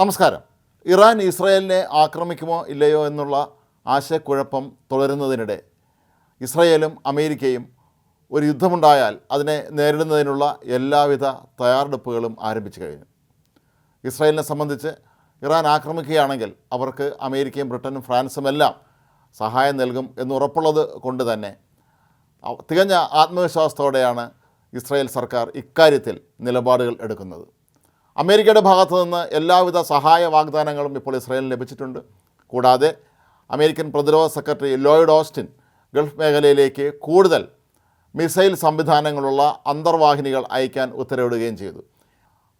നമസ്കാരം. ഇറാൻ ഇസ്രയേലിനെ ആക്രമിക്കുമോ ഇല്ലയോ എന്നുള്ള ആശയക്കുഴപ്പം തുടരുന്നതിനിടെ ഇസ്രയേലും അമേരിക്കയും ഒരു യുദ്ധമുണ്ടായാൽ അതിനെ നേരിടുന്നതിനുള്ള എല്ലാവിധ തയ്യാറെടുപ്പുകളും ആരംഭിച്ചു കഴിഞ്ഞു. ഇസ്രയേലിനെ സംബന്ധിച്ച് ഇറാൻ ആക്രമിക്കുകയാണെങ്കിൽ അവർക്ക് അമേരിക്കയും ബ്രിട്ടനും ഫ്രാൻസും എല്ലാം സഹായം നൽകും എന്ന് ഉറപ്പുള്ളത് കൊണ്ട് തന്നെ തികഞ്ഞ ആത്മവിശ്വാസത്തോടെയാണ് ഇസ്രായേൽ സർക്കാർ ഇക്കാര്യത്തിൽ നിലപാടുകൾ എടുക്കുന്നത്. അമേരിക്കയുടെ ഭാഗത്തു നിന്ന് എല്ലാവിധ സഹായ വാഗ്ദാനങ്ങളും ഇപ്പോൾ ഇസ്രായേലിന് ലഭിച്ചിട്ടുണ്ട്. കൂടാതെ അമേരിക്കൻ പ്രതിരോധ സെക്രട്ടറി ലോയിഡ് ഓസ്റ്റിൻ ഗൾഫ് മേഖലയിലേക്ക് കൂടുതൽ മിസൈൽ സംവിധാനങ്ങളുള്ള അന്തർവാഹിനികൾ അയക്കാൻ ഉത്തരവിടുകയും ചെയ്തു.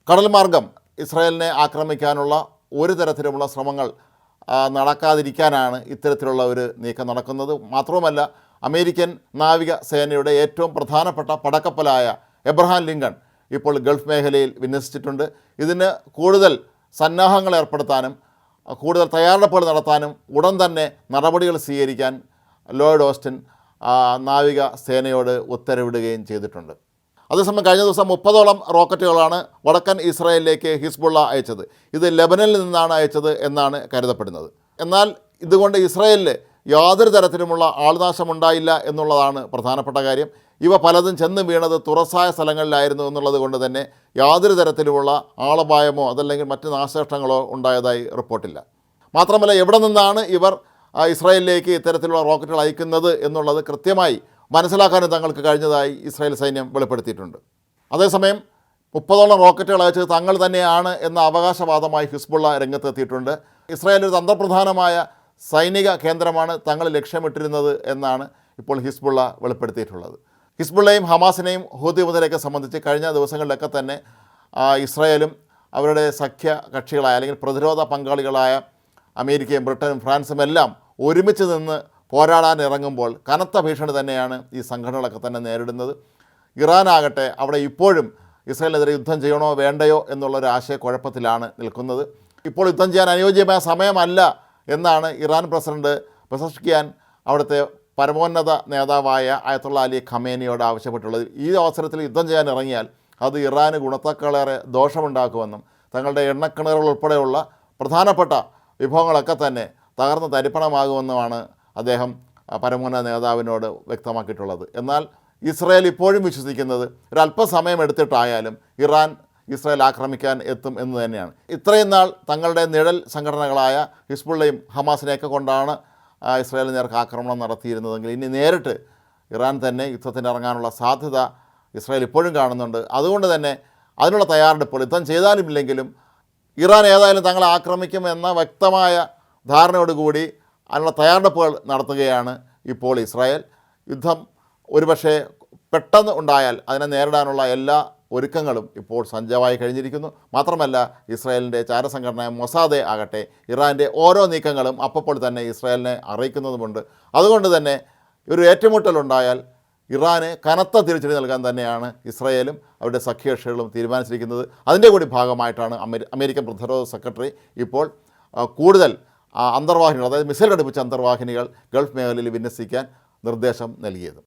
കടൽമാർഗം ഇസ്രായേലിനെ ആക്രമിക്കാനുള്ള ഒരു തരത്തിലുമുള്ള ശ്രമങ്ങൾ നടക്കാതിരിക്കാനാണ് ഇത്തരത്തിലുള്ള ഒരു നീക്കം നടക്കുന്നത്. മാത്രവുമല്ല അമേരിക്കൻ നാവിക സേനയുടെ ഏറ്റവും പ്രധാനപ്പെട്ട പടക്കപ്പലായ എബ്രഹാം ലിങ്കൺ ഇപ്പോൾ ഗൾഫ് മേഖലയിൽ വിന്യസിച്ചിട്ടുണ്ട്. ഇതിന് കൂടുതൽ സന്നാഹങ്ങൾ ഏർപ്പെടുത്താനും കൂടുതൽ തയ്യാറെടുപ്പുകൾ നടത്താനും ഉടൻ തന്നെ നടപടികൾ സ്വീകരിക്കാൻ ലോയിഡ് ഓസ്റ്റിൻ നാവിക സേനയോട് ഉത്തരവിടുകയും ചെയ്തിട്ടുണ്ട്. അതേസമയം കഴിഞ്ഞ ദിവസം മുപ്പതോളം റോക്കറ്റുകളാണ് വടക്കൻ ഇസ്രായേലിലേക്ക് ഹിസ്ബുള്ള അയച്ചത്. ഇത് ലെബനനിൽ നിന്നാണ് അയച്ചത് എന്നാണ് കരുതപ്പെടുന്നത്. എന്നാൽ ഇതുകൊണ്ട് ഇസ്രായേലിൽ യാതൊരു തരത്തിലുമുള്ള ആൾനാശമുണ്ടായില്ല എന്നുള്ളതാണ് പ്രധാനപ്പെട്ട കാര്യം. ഇവ പലതും ചെന്ന് വീണത് തുറസായ സ്ഥലങ്ങളിലായിരുന്നു എന്നുള്ളത് കൊണ്ട് തന്നെ യാതൊരു തരത്തിലുമുള്ള ആളപായമോ അതല്ലെങ്കിൽ മറ്റ് നാശനഷ്ടങ്ങളോ ഉണ്ടായതായി റിപ്പോർട്ടില്ല. മാത്രമല്ല എവിടെ നിന്നാണ് ഇവർ ഇസ്രായേലിലേക്ക് ഇത്തരത്തിലുള്ള റോക്കറ്റുകൾ അയക്കുന്നത് എന്നുള്ളത് കൃത്യമായി മനസ്സിലാക്കാനും തങ്ങൾക്ക് കഴിഞ്ഞതായി ഇസ്രായേൽ സൈന്യം വെളിപ്പെടുത്തിയിട്ടുണ്ട്. അതേസമയം മുപ്പതോളം റോക്കറ്റുകൾ അയച്ചത് തങ്ങൾ തന്നെയാണ് എന്ന അവകാശവാദമായി ഹിസ്ബുള്ള രംഗത്തെത്തിയിട്ടുണ്ട്. ഇസ്രായേൽ ഒരു തന്ത്രപ്രധാനമായ സൈനിക കേന്ദ്രമാണ് തങ്ങൾ ലക്ഷ്യമിട്ടിരുന്നത് എന്നാണ് ഇപ്പോൾ ഹിസ്ബുള്ള വെളിപ്പെടുത്തിയിട്ടുള്ളത്. ഹിസ്ബുള്ളയും ഹമാസിനെയും ഹൂതി മുതലൊക്കെ സംബന്ധിച്ച് കഴിഞ്ഞ ദിവസങ്ങളിലൊക്കെ തന്നെ ഇസ്രായേലും അവരുടെ സഖ്യ കക്ഷികളായ അല്ലെങ്കിൽ പ്രതിരോധ പങ്കാളികളായ അമേരിക്കയും ബ്രിട്ടനും ഫ്രാൻസും എല്ലാം ഒരുമിച്ച് നിന്ന് പോരാടാൻ ഇറങ്ങുമ്പോൾ കനത്ത ഭീഷണി തന്നെയാണ് ഈ സംഘടനകളൊക്കെ തന്നെ നേരിടുന്നത്. ഇറാനാകട്ടെ അവിടെ ഇപ്പോഴും ഇസ്രായേലിനെതിരെ യുദ്ധം ചെയ്യണോ വേണ്ടയോ എന്നുള്ളൊരു ആശയക്കുഴപ്പത്തിലാണ് നിൽക്കുന്നത്. ഇപ്പോൾ യുദ്ധം ചെയ്യാൻ അനുയോജ്യമായ സമയമല്ല എന്നാണ് ഇറാൻ പ്രസിഡന്റ് പ്രശംസിക്കാൻ അവിടുത്തെ പരമോന്നത നേതാവായ അയത്തുള്ള അലി ഖമേനിയോട് ആവശ്യപ്പെട്ടുള്ളത്. ഈ അവസരത്തിൽ യുദ്ധം ചെയ്യാൻ ഇറങ്ങിയാൽ അത് ഇറാന് ഗുണത്തേക്കാളേറെ ദോഷമുണ്ടാക്കുമെന്നും തങ്ങളുടെ എണ്ണക്കിണറുകൾ ഉൾപ്പെടെയുള്ള പ്രധാനപ്പെട്ട വിഭവങ്ങളൊക്കെ തന്നെ തകർന്ന് തരിപ്പണമാകുമെന്നുമാണ് അദ്ദേഹം പരമോന്നത നേതാവിനോട് വ്യക്തമാക്കിയിട്ടുള്ളത്. എന്നാൽ ഇസ്രയേൽ ഇപ്പോഴും വിശ്വസിക്കുന്നത് ഒരല്പസമയം എടുത്തിട്ടായാലും ഇറാൻ ഇസ്രായേൽ ആക്രമിക്കാൻ എത്തും എന്ന് തന്നെയാണ്. ഇത്രയും നാൾ തങ്ങളുടെ നിഴൽ സംഘടനകളായ ഹിസ്ബുള്ളയും ഹമാസിനെയൊക്കെ കൊണ്ടാണ് ഇസ്രായേലിന് നേർക്ക് ആക്രമണം നടത്തിയിരുന്നതെങ്കിൽ ഇനി നേരിട്ട് ഇറാൻ തന്നെ യുദ്ധത്തിന് ഇറങ്ങാനുള്ള സാധ്യത ഇസ്രായേൽ ഇപ്പോഴും കാണുന്നുണ്ട്. അതുകൊണ്ട് തന്നെ അതിനുള്ള തയ്യാറെടുപ്പുകൾ യുദ്ധം ചെയ്താലും ഇല്ലെങ്കിലും ഇറാൻ ഏതായാലും തങ്ങളെ ആക്രമിക്കും എന്ന വ്യക്തമായ ധാരണയോടുകൂടി അതിനുള്ള തയ്യാറെടുപ്പുകൾ നടത്തുകയാണ് ഇപ്പോൾ ഇസ്രായേൽ. യുദ്ധം ഒരുപക്ഷെ പെട്ടെന്ന് ഉണ്ടായാൽ അതിനെ നേരിടാനുള്ള എല്ലാ ഒരുക്കങ്ങളും ഇപ്പോൾ സജ്ജമായി കഴിഞ്ഞിരിക്കുന്നു. മാത്രമല്ല ഇസ്രായേലിന്റെ ചാരസംഘടന മൊസാദെ ആകട്ടെ ഇറാന്റെ ഓരോ നീക്കങ്ങളും അപ്പോൾ തന്നെ ഇസ്രായേലിനെ അറിയിക്കുന്നതുമുണ്ട്. അതുകൊണ്ട് തന്നെ ഒരു ഏറ്റുമുട്ടലുണ്ടായാൽ ഇറാന് കനത്ത തിരിച്ചടി നൽകാൻ തന്നെയാണ് ഇസ്രായേലും അവരുടെ സഖ്യകക്ഷികളും തീരുമാനിച്ചിരിക്കുന്നത്. അതിന്റെ കൂടി ഭാഗമായിട്ടാണ് അമേരി അമേരിക്കൻ പ്രതിരോധ സെക്രട്ടറി ഇപ്പോൾ കൂടുതൽ അന്തർവാഹിനികൾ അതായത് മിസൈൽ ഘടിപ്പിച്ച അന്തർവാഹിനികൾ ഗൾഫ് മേഖലയിൽ വിന്യസിക്കാൻ നിർദ്ദേശം നൽകിയത്.